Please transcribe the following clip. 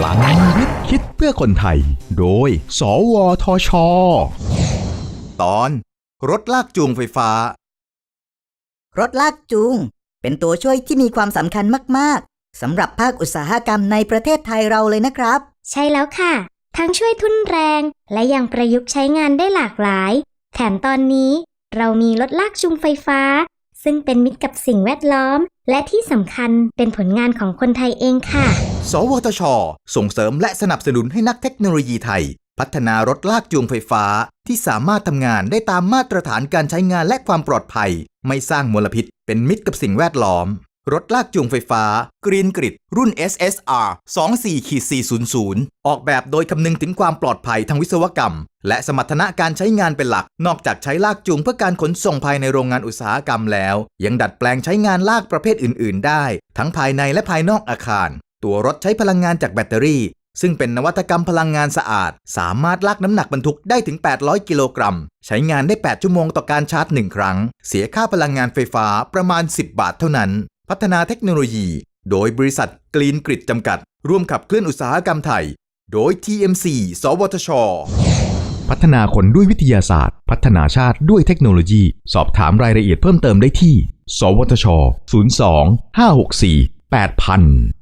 ลังวิทย์คิดเพื่อคนไทย โดย สวทช ตอน รถลากจูงไฟฟ้า รถลากจูง เป็นตัวช่วยที่มีความสำคัญมาก ๆสำหรับภาคอุตสาหกรรมในประเทศไทยเราเลยนะครับ ใช่แล้วค่ะ ทั้งช่วยทุนแรง และยังประยุกต์ใช้งานได้หลากหลาย แถมตอนนี้เรามีรถลากจูงไฟฟ้า ซึ่งเป็นมิตรกับสิ่งแวดล้อม และที่สำคัญเป็นผลงานของคนไทยเองค่ะ สวทช ส่งเสริมและสนับสนุนให้นักเทคโนโลยีไทย พัฒนารถลากจูงไฟฟ้า ที่สามารถทำงานได้ตามมาตรฐานการใช้งานและความปลอดภัย ไม่สร้างมลพิษ เป็นมิตรกับสิ่งแวดล้อม รถลากจูงไฟฟ้า Green Grid รุ่น SSR 24-400 ออกแบบโดยคำนึงถึงความปลอดภัยทางวิศวกรรม และสมรรถนะการใช้งานเป็นหลัก นอกจากใช้ลากจูงเพื่อการขนส่งภายในโรงงานอุตสาหกรรมแล้ว ยังดัดแปลงใช้งานลากประเภทอื่น ๆ ได้ ทั้งภายในและภายนอกอาคาร ตัวรถใช้พลังงานจากแบตเตอรี่ ซึ่งเป็นนวัตกรรมพลังงานสะอาด สามารถลากน้ำหนักบรรทุกได้ถึง 800 กิโลกรัม ใช้งานได้ 8 ชั่วโมงต่อการชาร์จ 1 ครั้ง เสียค่าพลังงานไฟฟ้าประมาณ 10 บาทเท่านั้น พัฒนาเทคโนโลยี โดยบริษัทกรีนกริดจำกัด ร่วมขับเคลื่อนอุตสาหกรรมไทย โดย TMC สวทช พัฒนาคนด้วยวิทยาศาสตร์ พัฒนาชาติด้วยเทคโนโลยี สอบถามรายละเอียดเพิ่มเติมได้ที่ สวทช 02 564 8000